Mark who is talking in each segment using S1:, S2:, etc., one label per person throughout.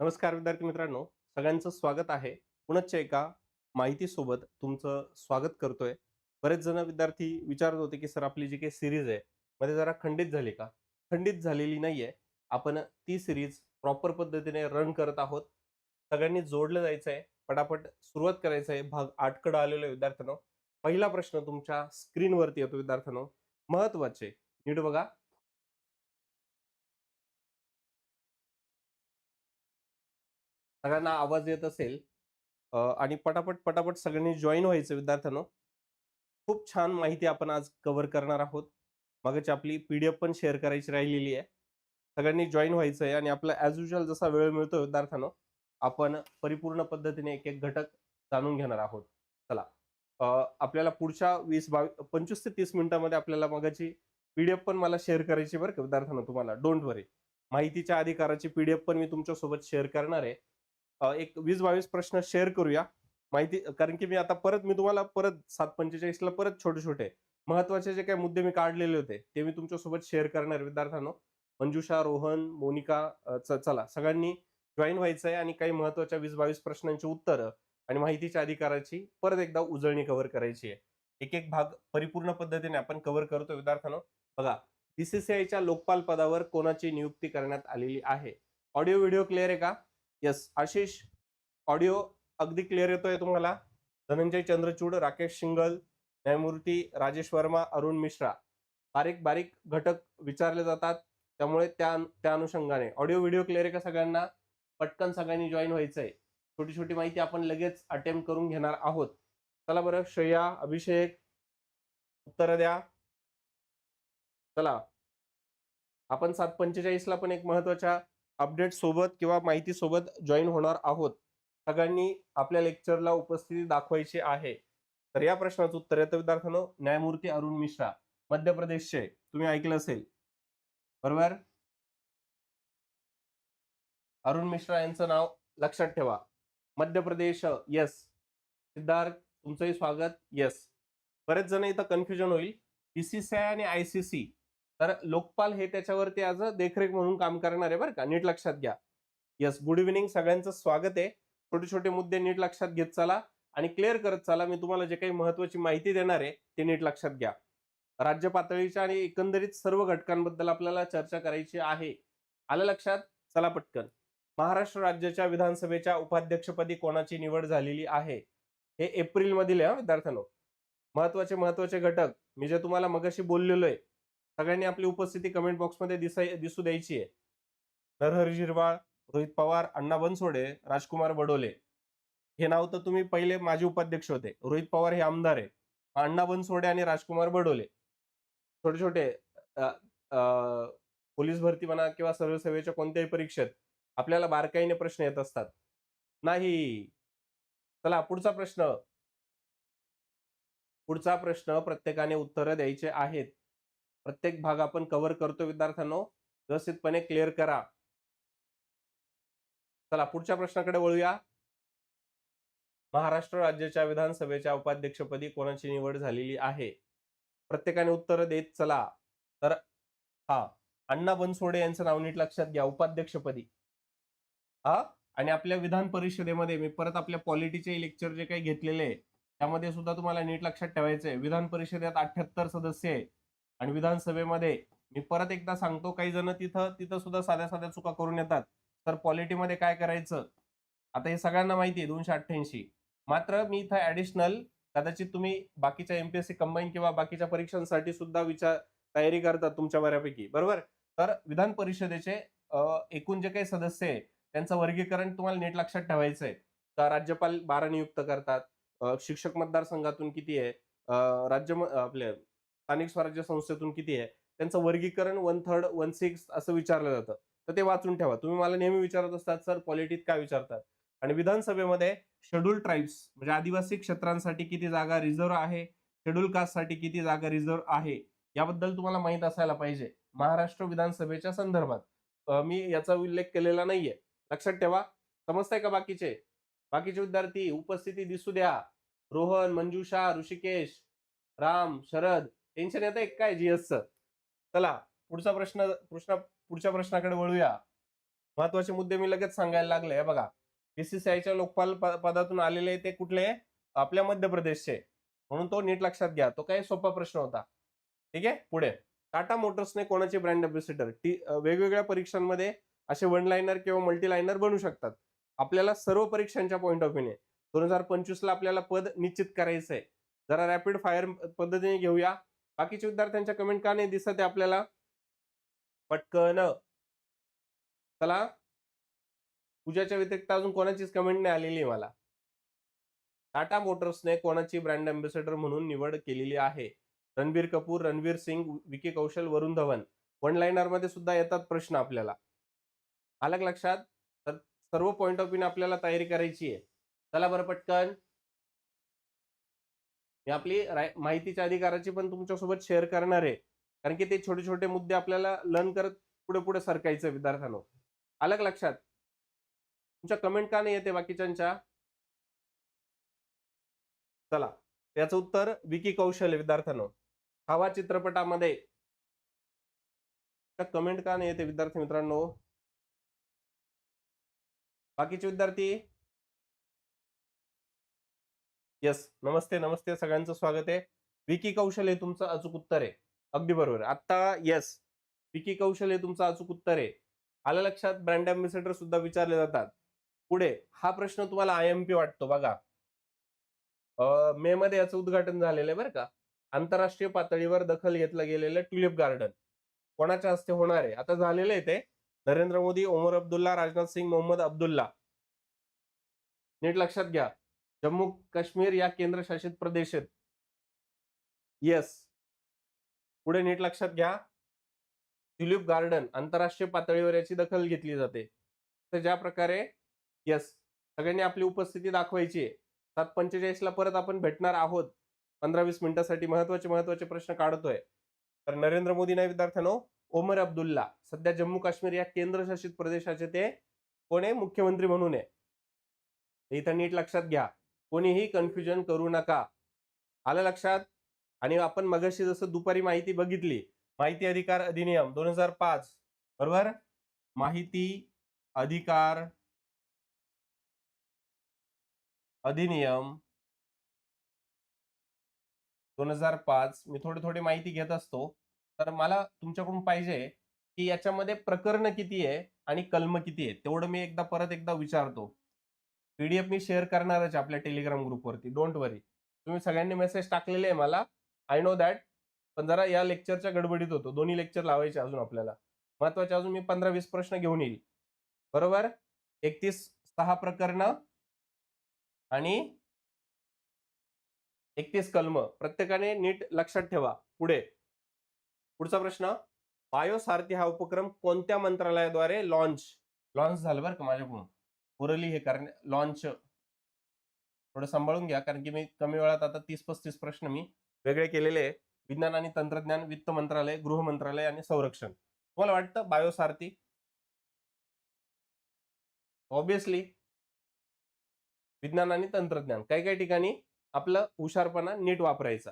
S1: नमस्कार विद्यार्थी मित्रांनो. सगळ्यांचं स्वागत आहे. पुनश्च एका माहितीसोबत तुमचं स्वागत करतोय. बरेच जण विद्यार्थी विचारत होते की सर आपली जी काही सिरीज आहे मध्ये जरा खंडित झाली का? खंडित झालेली नाहीये. आपण ती सिरीज प्रॉपर पद्धतीने रन करत आहोत. सगळ्यांनी जोडलं जायचं आहे पटापट सुरुवात करायचं आहे. भाग आठकडं आलेलो आहे विद्यार्थ्यांनो. पहिला प्रश्न तुमच्या स्क्रीनवरती येतो विद्यार्थ्यांनो. महत्त्वाचे नीट बघा. सगळ्यांना आवाज येत असेल. आणि पटापट पटापट सगळ्यांनी जॉईन व्हायचं विद्यार्थ्यांनो. खूप छान माहिती आपण आज कव्हर करणार आहोत. मगच आपली पीडीएफ पण शेअर करायची राहिलेली आहे. सगळ्यांनी जॉईन व्हायचं आहे आणि आपला ॲज युजल जसा वेळ मिळतो विद्यार्थ्यांनो आपण परिपूर्ण पद्धतीने एक एक घटक जाणून घेणार आहोत. चला. आपल्याला पुढच्या वीस बावीस पंचवीस ते तीस मिनिटामध्ये आपल्याला मगाची पीडीएफ पण मला शेअर करायची बरं का विद्यार्थ्यांनो तुम्हाला. डोंट वरी माहितीच्या अधिकाराची पीडीएफ पण मी तुमच्यासोबत शेअर करणार आहे. एक वीस बावीस प्रश्न शेअर करूया. माहिती कारण की मी आता परत मी तुम्हाला परत सात पंचेचाळीसला परत छोटे छोटे महत्त्वाचे जे काही मुद्दे मी काढलेले होते ते मी तुमच्यासोबत शेअर करणार विद्यार्थ्यांनो. मंजुषा रोहन मोनिका च- चला. सगळ्यांनी जॉईन व्हायचं आहे आणि काही महत्त्वाच्या वीस बावीस प्रश्नांची उत्तरं आणि माहितीच्या अधिकाराची परत एकदा उजळणी कव्हर करायची आहे. एक एक भाग परिपूर्ण पद्धतीने आपण कव्हर करतो विद्यार्थ्यांनो. बघा बीसीसीआयच्या लोकपाल पदावर कोणाची नियुक्ती करण्यात आलेली आहे? ऑडिओ व्हिडिओ क्लिअर आहे का? येस आशिष ऑडिओ अगदी क्लिअर येतोय तुम्हाला. धनंजय चंद्रचूड राकेश शिंगल न्यायमूर्ती राजेश वर्मा अरुण मिश्रा. बारीक बारीक घटक विचारले जातात. त्यामुळे त्या त्या अनुषंगाने. ऑडिओ व्हिडिओ क्लिअर आहे का सगळ्यांना? पटकन सगळ्यांनी जॉईन व्हायचंय. छोटी छोटी माहिती आपण लगेच अटेम्प्ट करून घेणार आहोत. चला बरं श्रेया अभिषेक उत्तर द्या. चला. आपण सात पंचेचाळीसला पण एक महत्त्वाच्या अपडेट सोबत किंवा माहिती सोबत जॉईन होणार आहोत. सगळ्यांनी आपल्या लेक्चरला उपस्थिती दाखवायची आहे. तर या प्रश्नाचं उत्तर येतं विद्यार्थ्यांनो. न्यायमूर्ती अरुण मिश्रा मध्य प्रदेशचे. तुम्ही ऐकलं असेल. बरोबर? अरुण मिश्रा यांचं नाव लक्षात ठेवा. मध्य प्रदेश यस सिद्धार्थ तुमचंही स्वागत येस बरेच जण इथं कन्फ्युजन होईल. बीसीसीआय आणि आयसीसी तर लोकपाल हे त्याच्यावरती आज देखरेख म्हणून काम करणार आहे बरं का नीट लक्षात घ्या. यस गुड इव्हिनिंग सगळ्यांचं स्वागत आहे. छोटे छोटे मुद्दे नीट लक्षात घेत चला आणि क्लिअर करत चला मी तुम्हाला जे काही महत्वाची माहिती देणार आहे ते नीट लक्षात घ्या. राज्य पातळीच्या आणि एकंदरीत सर्व घटकांबद्दल आपल्याला चर्चा करायची आहे. आलं लक्षात? चला पटकन. महाराष्ट्र राज्याच्या विधानसभेच्या उपाध्यक्षपदी कोणाची निवड झालेली आहे? हे एप्रिल मधील आहे विद्यार्थ्यांनो. महत्त्वाचे महत्त्वाचे घटक. मी जे तुम्हाला मगाशी बोललेलो आहे सगळ्यांनी आपली उपस्थिती कमेंट बॉक्समध्ये दिसाय दिसू द्यायची आहे. नरहरी झिरवाळ रोहित पवार अण्णा बनसोडे राजकुमार बडोले हे नाव तर तुम्ही पहिले माजी उपाध्यक्ष होते. रोहित पवार हे आमदार आहे. अण्णा बनसोडे आणि राजकुमार बडोले छोटे छोटे पोलीस भरती म्हणा किंवा सर्वसेवेच्या कोणत्याही परीक्षेत आपल्याला बारकाईने प्रश्न येत असतात. नाही. चला पुढचा प्रश्न. पुढचा प्रश्न प्रत्येकाने उत्तरं द्यायचे आहेत. प्रत्येक भाग आपण कव्हर करतो विद्यार्थ्यांनो. व्यवस्थितपणे क्लिअर करा. चला पुढच्या प्रश्नाकडे वळूया. महाराष्ट्र राज्याच्या विधानसभेच्या उपाध्यक्षपदी कोणाची निवड झालेली आहे? प्रत्येकाने उत्तर देत चला. तर हा अण्णा बनसोडे यांचं नाव नीट लक्षात घ्या उपाध्यक्षपदी. हा? आणि आपल्या विधान परिषदेमध्ये मी परत आपल्या पॉलिटीचे लेक्चर जे काही घेतलेले आहे त्यामध्ये सुद्धा तुम्हाला नीट लक्षात ठेवायचंय. विधान परिषदेत अठ्याहत्तर सदस्य आहे. आणि विधानसभेमध्ये मी परत एकदा सांगतो काही जण तिथं तिथं सुद्धा साध्या साध्या चुका करून येतात. तर पॉलिटीमध्ये काय करायचं? आता हे सगळ्यांना माहिती आहे दोनशे अठ्ठ्याऐंशी. मात्र मी इथं ऍडिशनल कदाचित तुम्ही बाकीच्या एमपीएससी कंबाईन किंवा बाकीच्या परीक्षांसाठी सुद्धा विचार तयारी करतात तुमच्या बऱ्यापैकी. बरोबर? तर विधान परिषदेचे एकूण जे काही सदस्य आहे त्यांचं वर्गीकरण तुम्हाला नीट लक्षात ठेवायचं आहे. का राज्यपाल बारा नियुक्त करतात. शिक्षक मतदारसंघातून किती आहे? राज्य आपले आपल्या स्थानिक स्वराज्य संस्थेतून किती आहे? त्यांचं वर्गीकरण वन थर्ड वन सिक्स असं विचारलं जातं. तर ते वाचून ठेवा. तुम्ही मला नेहमी विचारत असतात सर पॉलिटिक काय विचारतात? आणि विधानसभेमध्ये शेड्यूल ट्राईब्स म्हणजे आदिवासी क्षेत्रांसाठी किती जागा रिझर्व्ह आहे? शेड्यूल कास्टसाठी किती जागा रिझर्व्ह आहे? याबद्दल तुम्हाला माहीत असायला पाहिजे. महाराष्ट्र विधानसभेच्या संदर्भात. मी याचा उल्लेख केलेला नाहीये. लक्षात ठेवा. समजताय का बाकीचे? बाकीचे विद्यार्थी उपस्थिती दिसू द्या. रोहन मंजुषा ऋषिकेश राम शरद टेन्शन येतं एक काय जीएसचं? चला पुढचा प्रश्न प्रश्न पुढच्या प्रश्नाकडे वळूया. महत्त्वाचे मुद्दे मी लगेच सांगायला लागले. हे बघा बीसीसीआयच्या लोकपाल प- पदातून आलेले ते कुठले? आपल्या मध्य प्रदेशचे म्हणून तो नीट लक्षात घ्या. तो काही सोपा प्रश्न होता. ठीक आहे? पुढे. टाटा मोटर्सने कोणाचे ब्रँड अम्बॅसिडर? टी वेगवेगळ्या परीक्षांमध्ये असे वन लाईनर किंवा मल्टी लाईनर बनू शकतात. आपल्याला सर्व परीक्षांच्या पॉईंट ऑफ व्ह्यूने दोन हजार पंचवीस ला आपल्याला पद निश्चित करायचं आहे जरा रॅपिड फायर पद्धतीने घेऊया. बाकीच्या विद्यार्थ्यांच्या कमेंट का नाही दिसत आहे आपल्याला? पटकन. चला. पूजाच्या व्यतिरिक्त अजून कोणाचीच कमेंट नाही आलेली मला. टाटा मोटर्सने कोणाची ब्रँड अम्बॅसेडर म्हणून निवड केलेली आहे? रणबीर कपूर रणवीर सिंग विकी कौशल वरुण धवन. वन लाईनरमध्ये सुद्धा येतात प्रश्न आपल्याला. अलग लक्षात? तर सर्व पॉईंट ऑफ व्ह्यूने आपल्याला तयारी करायची आहे. चला बरं पटकन. मी आपली राय- माहितीच्या अधिकाराची पण तुमच्यासोबत शेअर करणार आहे. कारण की ते छोटे छोटे मुद्दे आपल्याला लर्न करत पुढे पुढे सरकायचं विद्यार्थ्यांनो. अलग लक्षात? तुमच्या कमेंट का नाही येते बाकीच्यांच्या? चला त्याचं उत्तर विकी कौशल विद्यार्थ्यांनो. हवा चित्रपटामध्ये. कमेंट का नाही येते विद्यार्थी मित्रांनो? बाकीचे विद्यार्थी? येस नमस्ते नमस्ते. सगळ्यांचं स्वागत आहे. विकी कौशल हे तुमचं अचूक उत्तर आहे. अगदी बरोबर. आता येस विकी कौशल हे तुमचं अचूक उत्तर आहे. आलं लक्षात ब्रँड अम्बेसेडर सुद्धा विचारले जातात. पुढे हा प्रश्न तुम्हाला आय एम पी वाटतो बघा. मे मध्ये याचं उद्घाटन झालेलं आहे बरं का. आंतरराष्ट्रीय पातळीवर दखल घेतलं गेलेलं ट्युलिप गार्डन. कोणाच्या हस्ते होणार आहे? आता झालेलं आहे ते नरेंद्र मोदी ओमर अब्दुल्ला राजनाथ सिंग मोहम्मद अब्दुल्ला. नीट लक्षात घ्या. जम्मू काश्मीर या केंद्रशासित प्रदेशात. येस पुढे नीट लक्षात घ्या. ट्युलिप गार्डन आंतरराष्ट्रीय पातळीवर याची दखल घेतली जाते. तर ज्या प्रकारे येस सगळ्यांनी आपली उपस्थिती दाखवायची आहे. सात पंचेचाळीस ला परत आपण भेटणार आहोत. पंधरा वीस मिनिटासाठी महत्त्वाचे महत्त्वाचे प्रश्न काढतोय. तर नरेंद्र मोदी नाही विद्यार्थ्यांनो. ओमर अब्दुल्ला सध्या जम्मू काश्मीर या केंद्रशासित प्रदेशाचे ते कोण आहे? मुख्यमंत्री म्हणून आहे. इथं नीट लक्षात घ्या. कोणीही कन्फ्युजन करू नका. आलं लक्षात? आणि आपण मगाशी जसं दुपारी माहिती बघितली माहिती अधिकार अधिनियम दोन हजार पाच बरोबर? माहिती अधिकार अधिनियम दोन हजार पाच मी थोडी थोडी माहिती घेत असतो. तर मला तुमच्याकडून पाहिजे की याच्यामध्ये प्रकरण किती आहे आणि कलम किती आहे तेवढं मी एकदा परत एकदा विचारतो. पीडीएफ मी शेअर करणारच आपल्या टेलिग्राम ग्रुपवरती. Don't worry. तुम्ही सगळ्यांनी मेसेज टाकलेले आहे मला. I know that. पण जरा या लेक्चरच्या गडबडीत होतो. दोन्ही लेक्चर लावायचे अजून आपल्याला. महत्त्वाचे अजून मी पंधरा वीस प्रश्न घेऊन येईल. बरोबर? एकतीस सहा प्रकरण आणि एकतीस कलम. प्रत्येकाने नीट लक्षात ठेवा. पुढे. पुढचा प्रश्न. बायोसारथी हा उपक्रम कोणत्या मंत्रालयाद्वारे लॉन्च लॉन्च झालं बरं का माझ्याकडून? ओरली हे करण्या लॉन्च थोडं सांभाळून घ्या कारण की मी कमी वेळात आता तीस पस्तीस प्रश्न मी वेगळे केलेले आहे. विज्ञान आणि तंत्रज्ञान वित्त मंत्रालय गृह मंत्रालय आणि संरक्षण. तुम्हाला वाटतं बायोसारथी? ऑब्विसली विज्ञान आणि तंत्रज्ञान. काही काही ठिकाणी आपलं हुशारपणा नीट वापरायचा.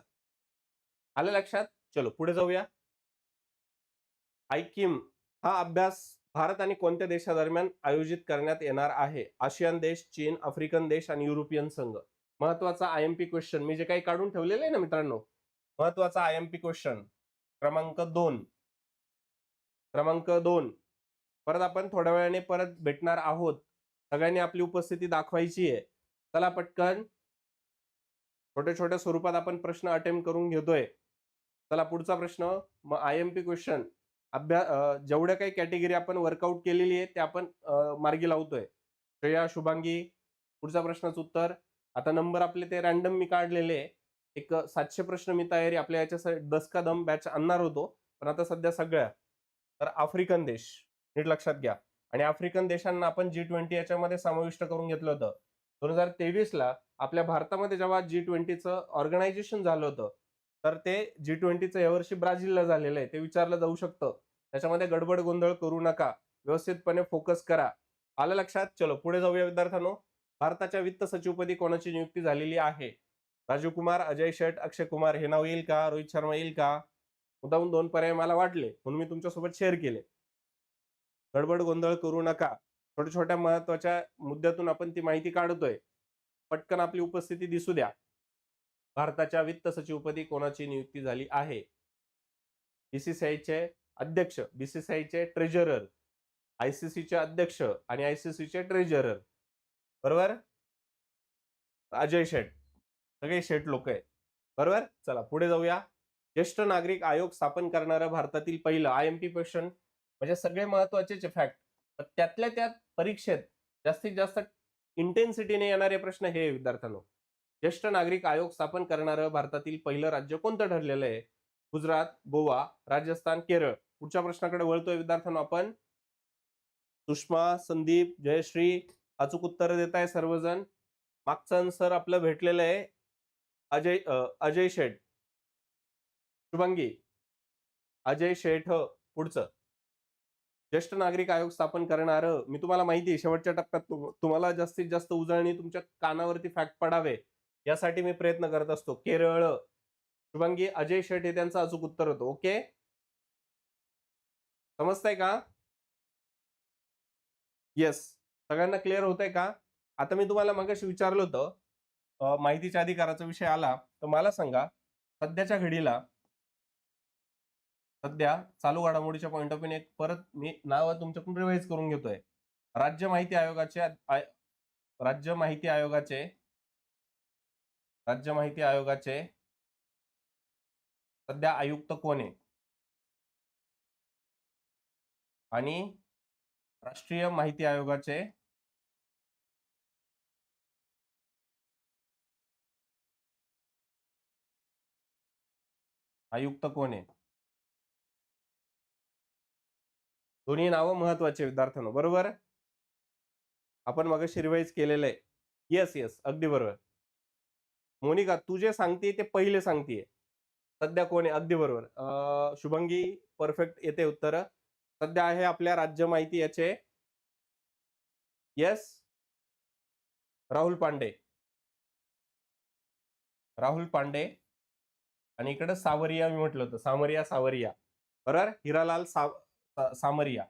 S1: आलं लक्षात? चलो पुढे जाऊया. आयकिम हा अभ्यास भारत आणि कोणत्या देशादरम्यान आयोजित करण्यात येणार आहे? आशियान देश चीन आफ्रिकन देश आणि युरोपियन संघ. महत्त्वाचा आय एम पी क्वेश्चन मी जे काही काढून ठेवलेले आहे ना मित्रांनो? महत्त्वाचा आय एम पी क्वेश्चन क्रमांक दोन. क्रमांक दोन. परत आपण थोड्या वेळाने परत भेटणार आहोत. सगळ्यांनी आपली उपस्थिती दाखवायची आहे. चला पटकन. छोट्या छोट्या स्वरूपात आपण प्रश्न अटेम्प्ट करून घेतोय. चला पुढचा प्रश्न. मग आय एम पी क्वेश्चन अभ्यास जेवढ्या काही कॅटेगरी आपण वर्कआउट केलेली आहे ते आपण मार्गी लावतोय. श्रेया शुभांगी पुढच्या प्रश्नाचं उत्तर. आता नंबर आपले ते रॅन्डम मी काढलेले एक सातशे प्रश्न मी तयारी आपल्या याच्यासाठी दस दम बॅच आणणार होतो. पण आता सध्या सगळ्या. तर आफ्रिकन देश नीट लक्षात घ्या. आणि आफ्रिकन देशांना आपण जी ट्वेंटी याच्यामध्ये समाविष्ट करून घेतलं होतं. दोन हजार तेवीस ला आपल्या भारतामध्ये जेव्हा जी ट्वेंटीचं ऑर्गनायझेशन झालं होतं तर ते जी ट्वेंटीचं यावर्षी ब्राझीलला झालेलं आहे. ते विचारलं जाऊ शकतं. त्याच्यामध्ये गडबड गोंधळ करू नका. व्यवस्थितपणे फोकस करा. आलं लक्षात? चलो पुढे जाऊया विद्यार्थ्यांनो. भारताच्या वित्त सचिवपदी कोणाची नियुक्ती झालेली आहे? राजीव कुमार अजय शेट अक्षय कुमार हे नाव येईल का? रोहित शर्मा येईल का? मुद्दाहून दोन पर्याय मला वाटले म्हणून मी तुमच्यासोबत शेअर केले. गडबड गोंधळ करू नका. छोट्या छोट्या महत्त्वाच्या मुद्द्यातून आपण ती माहिती काढतोय. पटकन आपली उपस्थिती दिसू द्या. भारताच्या वित्त सचिवपदी कोणाची नियुक्ती झाली आहे? बीसीसीआयचे अध्यक्ष बीसीसीआयचे ट्रेजरर आयसीसीचे अध्यक्ष आणि आयसीसीचे ट्रेजरर बरोबर? अजय शेठ सगळे शेठ लोक आहे बरोबर? चला पुढे जाऊया. ज्येष्ठ नागरिक आयोग स्थापन करणारं भारतातील पहिलं आय एम पी क्वेश्चन म्हणजे सगळे महत्त्वाचे फॅक्ट त्यातल्या त्यात परीक्षेत जास्तीत जास्त इंटेन्सिटीने येणारे प्रश्न हे विद्यार्थ्यांना. ज्येष्ठ नागरिक आयोग स्थापन करणारं भारतातील पहिलं राज्य कोणतं ठरलेलं आहे? गुजरात गोवा राजस्थान केरळ. पुढच्या प्रश्नाकडे वळतोय विद्यार्थ्यांना आपण. सुषमा संदीप जयश्री अचूक उत्तर देत आहे सर्वजण. मागचं आन्सर आपलं भेटलेलं आहे. अजय अजय शेठ. शुभंगी. अजय शेठ पुढचं. ज्येष्ठ नागरिक आयोग स्थापन करणारं मी तुम्हाला माहिती आहे शेवटच्या टप्प्यात तुम्हाला जास्तीत जास्त उजळणी तुमच्या कानावरती फॅक्ट पडावे. यासाठी मी प्रयत्न करत असतो. केरळ शुभंगी अजय शेठ हे त्यांचं अचूक उत्तर होतं. ओके? समजतंय का? येस सगळ्यांना क्लिअर होतंय का? आता मी तुम्हाला मगाशी विचारलं होतं माहितीच्या अधिकाराचा विषय आला तर मला सांगा सध्याच्या घडीला सध्या चालू घडामोडीच्या पॉईंट ऑफ व्ह्यू परत मी नाव तुमच्याकडून रिवाइज करून घेतोय. राज्य माहिती आयोगाचे राज्य माहिती आयोगाचे राज्य माहिती आयोगाचे सध्या आयुक्त कोण आहे आणि राष्ट्रीय माहिती आयोगाचे आयुक्त कोण आहे दोन्ही नावं महत्त्वाचे विद्यार्थ्यांनो बरोबर? आपण मग शिरवाईज केलेलं आहे. येस येस अगदी बरोबर. मोनिका तू जे सांगते ते पहिले सांगतेय. सध्या कोण आहे? अगदी बरोबर. शुभंगी परफेक्ट येते उत्तर. सध्या आहे आपल्या राज्य माहिती याचे. येस राहुल पांडे. राहुल पांडे. आणि इकडे सावरिया मी म्हटलं होतं. सामरिया सावरिया. बरोबर? हिरालाल साव सा- सामरिया.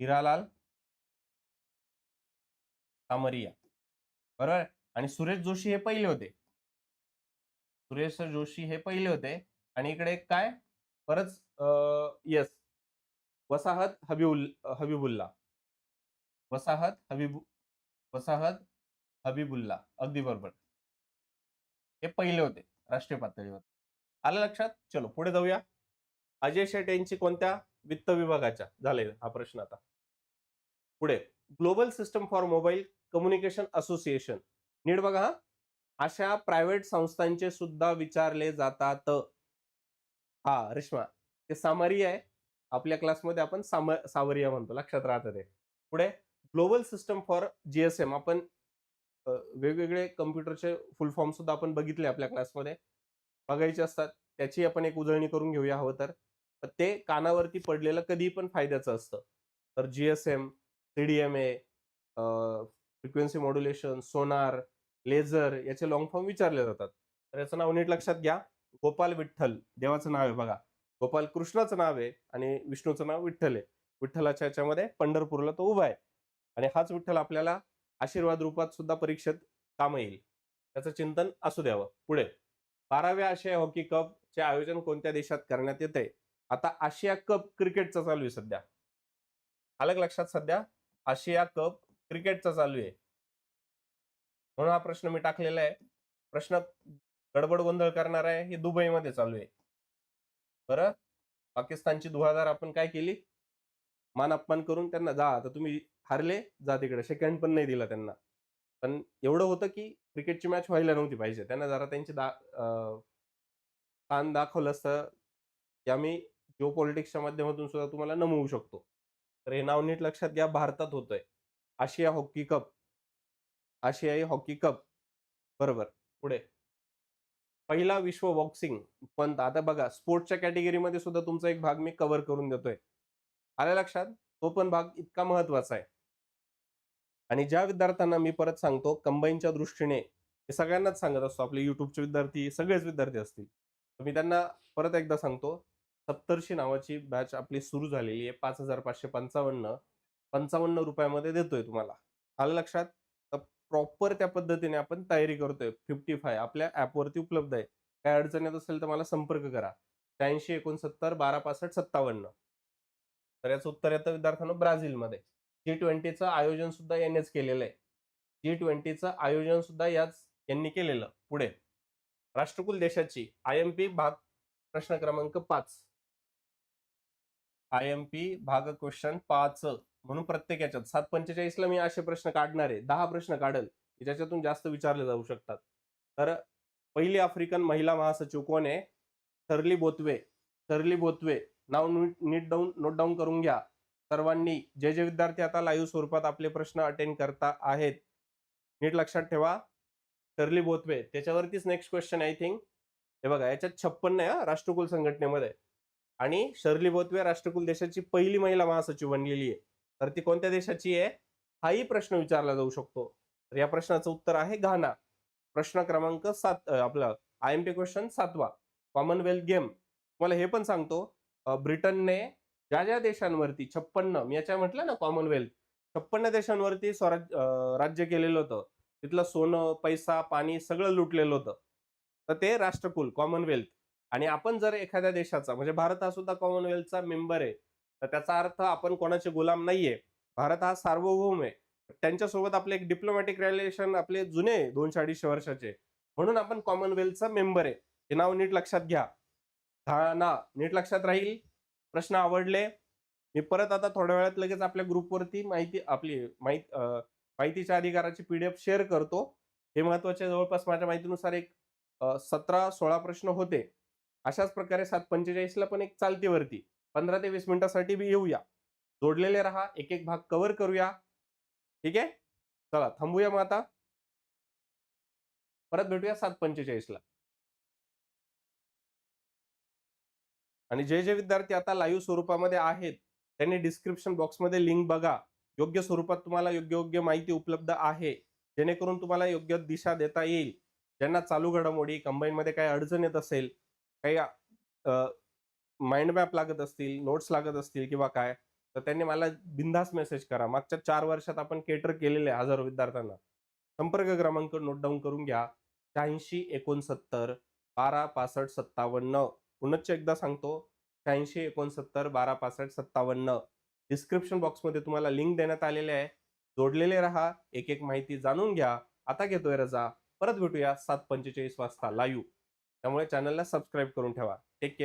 S1: हिरालाल सामरिया. बरोबर? आणि सुरेश जोशी हे पहिले होते. सुरेश जोशी हे पहिले होते. आणि इकडे काय? परत येस. वसाहत हबीबुल हबीबुल्ला. वसाहत हबीबु वसाहत हबीबुल्ला. अगदी बरोबर. हे पहिले होते. राष्ट्रीय पातळीवर. आलं लक्षात? चलो पुढे जाऊया. अजय शेट यांची कोणत्या वित्त विभागाच्या? झाले हा प्रश्न आता. पुढे. Global system for mobile communication association. नीट बघा हा. अशा प्रायव्हेट संस्थांचे सुद्धा विचारले जातात. हा रेश्मा ते सामरी आहे. आपल्या क्लासमध्ये आपण साम सावरिया म्हणतो. लक्षात राहतं ते. पुढे ग्लोबल सिस्टम फॉर जीएसएम आपण वेगवेगळे कम्प्युटरचे फुल फॉर्म सुद्धा आपण बघितले आपल्या क्लासमध्ये. बघायचे असतात. त्याची आपण एक उजळणी करून घेऊया हवं तर. तर ते कानावरती पडलेलं कधी पण फायद्याचं असतं. तर GSM CDMA frequency modulation sonar laser याचे लॉंग फॉर्म विचारले जातात. तर याचं नाव नीट लक्षात घ्या. गोपाल विठ्ठल देवाचं नाव आहे बघा. गोपाल कृष्णाचं नाव आहे आणि विष्णूचं नाव विठ्ठल आहे. विठ्ठलाच्या याच्यामध्ये पंढरपूरला तो उभा आहे. आणि हाच विठ्ठल आपल्याला आशीर्वाद रूपात सुद्धा परीक्षेत काम येईल. त्याचं चिंतन असू द्यावं. पुढे. बाराव्या आशिया हॉकी कप चे आयोजन कोणत्या देशात करण्यात येते? आता आशिया कप क्रिकेटचा चालू आहे सध्या. अलग लक्षात सध्या? आशिया कप क्रिकेटचा चालू आहे. म्हणून हा प्रश्न मी टाकलेला आहे. प्रश्न गडबड गोंधळ करणार आहे हे दुबईमध्ये चालू आहे. बरं? पाकिस्तानची दुहाजार आपण काय केली? मान अपमान करून त्यांना जा आता तुम्ही हारले जा तिकडे. सेकंड पण नाही दिला त्यांना. पण एवढं होतं की क्रिकेटची मॅच व्हायला नव्हती पाहिजे. त्यांना जरा त्यांची दा अं, स्थान दाखवलं असतं की आम्ही जिओ पॉलिटिक्सच्या माध्यमातून सुद्धा तुम्हाला नमवू शकतो. तर हे नाव नीट लक्षात घ्या भारतात होतंय. आशिया हॉकी कप. आशियाई हॉकी कप. बरोबर. पुढे. पहिला विश्व बॉक्सिंग. पण आता बघा स्पोर्ट्सच्या कॅटेगरीमध्ये सुद्धा तुमचा एक भाग मी कव्हर करून देतोय. आल्या लक्षात? तो पण भाग इतका महत्त्वाचा आहे. आणि ज्या विद्यार्थ्यांना मी परत सांगतो कंबाईनच्या दृष्टीने हे सगळ्यांनाच सांगत असतो. आपले युट्यूबचे विद्यार्थी सगळेच विद्यार्थी असतील. तर मी त्यांना परत एकदा सांगतो सप्तर्षी नावाची बॅच आपली सुरू झालेली आहे. पाच हजार पाचशे पंचावन्न. पंचावन्न रुपयामध्ये देतोय तुम्हाला. आलं लक्षात? प्रॉपर त्या पद्धतीने आपण तयारी करतोय. फिफ्टी फाय आपल्या ॲपवरती उपलब्ध आहे. काय अडचण येत असेल तर मला संपर्क करा. त्र्याऐंशी एकोणसत्तर बारा पासष्ट सत्तावन्न. तर याचं उत्तर येतं विद्यार्थ्यांना ब्राझीलमध्ये. जी ट्वेंटीचं आयोजन सुद्धा यांनीच केलेलं आहे. जी ट्वेंटीचं आयोजन सुद्धा याच यांनी केलेलं पुढे. राष्ट्रकुल देशाची आय एम पी भाग प्रश्न क्रमांक पाच. आय एम पी भाग क्वेश्चन पाच. म्हणून प्रत्येक याच्यात सात पंचेचाळीसला मी असे प्रश्न काढणार आहे. दहा प्रश्न काढल ज्याच्यातून जास्त विचारले जाऊ शकतात. तर पहिली आफ्रिकन महिला महासचिव कोण आहे? Shirley Botchwey. Shirley Botchwey. नाव नीट डाऊन नोट डाऊन करून घ्या. सर्वांनी जे जे विद्यार्थी आता लाईव्ह स्वरूपात आपले प्रश्न अटेंड करता आहेत नीट लक्षात ठेवा. टर्ली बोतवे. त्याच्यावरतीच नेक्स्ट क्वेश्चन आय थिंक हे बघा याच्यात छप्पन्न आहे हा, राष्ट्रकुल संघटनेमध्ये. आणि शर्ली बोतवे राष्ट्रकुल देशाची पहिली महिला महासचिव बनलेली आहे. तर ती कोणत्या देशाची आहे? हाही प्रश्न विचारला जाऊ शकतो. तर या प्रश्नाचं उत्तर आहे घाना. प्रश्न क्रमांक सात आपला आपलं आय एम पी क्वेश्चन सातवा. कॉमनवेल्थ गेम तुम्हाला हे पण सांगतो. ब्रिटनने ज्या ज्या देशांवरती छप्पन्न मी याच्या म्हटलं ना कॉमनवेल्थ छप्पन्न देशांवरती स्वराज्य राज्य केलेलं होतं. तिथलं सोनं पैसा पाणी सगळं लुटलेलं होतं. तर ते राष्ट्रकुल कॉमनवेल्थ आणि आपण जर एखाद्या देशाचा म्हणजे भारत हा सुद्धा कॉमनवेल्थचा मेंबर आहे. तर त्याचा अर्थ आपण कोणाचे गुलाम नाहीये. भारत हा सार्वभौम आहे. त्यांच्यासोबत आपले एक डिप्लोमॅटिक रिलेशन आपले जुने दोनशे अडीचशे वर्षाचे. म्हणून आपण कॉमनवेल्थचा मेंबर आहे. हे नाव नीट लक्षात घ्या. ना नीट लक्षात राहील. प्रश्न आवडले. मी परत आता थोड्या वेळात लगेच आपल्या ग्रुपवरती माहिती आपली माहिती माहितीच्या अधिकाराची पीडीएफ शेअर करतो. हे महत्त्वाचे जवळपास माझ्या माहितीनुसार एक सतरा सोळा प्रश्न होते. अशाच प्रकारे सात पंचेचाळीसला पण एक चालती वरती. पंधरा ते वीस मिनिटासाठी बी येऊया. जोडलेले राहा एक एक भाग कव्हर करूया. ठीक आहे? चला थांबूया मग आता. परत भेटूया सात पंचेचाळीसला आणि जे जे विद्यार्थी आता लाईव्ह स्वरूपामध्ये आहेत त्यांनी डिस्क्रिप्शन बॉक्समध्ये लिंक बघा. योग्य स्वरूपात तुम्हाला योग्य योग्य माहिती उपलब्ध आहे. जेणेकरून तुम्हाला योग्य दिशा देता येईल. ज्यांना चालू घडामोडी कंबाईनमध्ये मध्ये काही अडचण येत असेल काही माइंड मॅप लागत असतील नोट्स लागत असतील किंवा काय तर त्यांनी मला बिंदास मेसेज करा. मागच्या चार वर्षात आपण केटर केलेले हजारो विद्यार्थ्यांना. संपर्क क्रमांक नोट डाऊन करून घ्या. शहाऐंशी एकोणसत्तर बारा पासष्ट सत्तावन्न. पुनश्च एकदा सांगतो शहाऐंशी एकोणसत्तर बारा पासष्ट सत्तावन्न. डिस्क्रिप्शन बॉक्समध्ये तुम्हाला लिंक देण्यात आलेले आहे. जोडलेले राहा एक एक माहिती जाणून घ्या. आता घेतोय रजा. परत भेटूया सात पंचेचाळीस वाजता लाईव्ह त्यामुळे चॅनलला सबस्क्राईब करून ठेवा. Take care